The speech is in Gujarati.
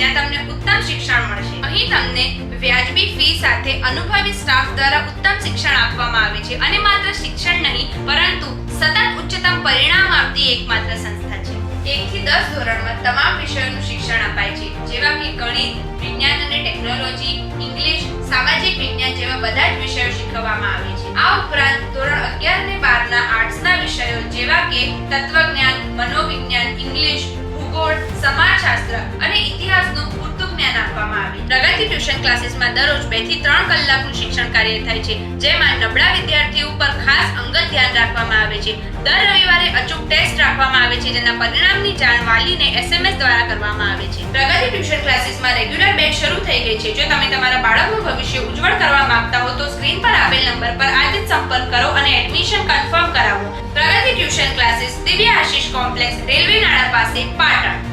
જ્યાં તમને ઉત્તમ શિક્ષણ મળશે. અહીં તમને વ્યાજબી ફી સાથે અનુભવી સ્ટાફ દ્વારા ઉત્તમ શિક્ષણ આપવામાં આવે છે. અને માત્ર શિક્ષણ નહીં, પરંતુ સતત ઉચ્ચતમ પરિણામ આપતી એકમાત્ર સંસ્થા છે. એક થી દસ ધોરણમાં તમામ વિષયોનું શિક્ષણ અપાય છે. જેવા કે ગણિત, વિજ્ઞાન અને ટેકનોલોજી, ઇંગ્લિશ, સામાજિક વિજ્ઞાન જેવા બધા જ વિષયો શીખવવામાં આવે છે. આ ઉપરાંત ધોરણ અગિયાર અને બારના આર્ટ્સના વિષયો જેવા કે તત્વજ્ઞાન, મનોવિજ્ઞાન, ઇંગ્લિશ, ભૂગોળ, સમાજશાસ્ત્ર પ્રગતિ ટ્યુશન ક્લાસીસમાં દરરોજ બેથી ત્રણ કલાકનું શિક્ષણ કાર્ય થાય છે, જેમાં નબળા વિદ્યાર્થીઓ પર ખાસ અંગત ધ્યાન રાખવામાં આવે છે. દર રવિવારે અચૂક ટેસ્ટ રાખવામાં આવે છે, જેના પરિણામની જાણ વાલીને એસએમએસ દ્વારા કરવામાં આવે છે. પ્રગતિ ટ્યુશન ક્લાસીસમાં રેગ્યુલર બેચ શરૂ થઈ ગઈ છે. જો તમે તમારા બાળકનું ભવિષ્ય ઉજ્જવળ કરવા માંગતા હો તો સ્ક્રીન પર આપેલ નંબર પર આજે જ સંપર્ક કરો અને એડમિશન કન્ફર્મ કરાવો. પ્રગતિ ટ્યુશન ક્લાસીસ દિવ્ય આશીષ કોમ્પ્લેક્સ રેલવે નાળા પાસે, પાટણ.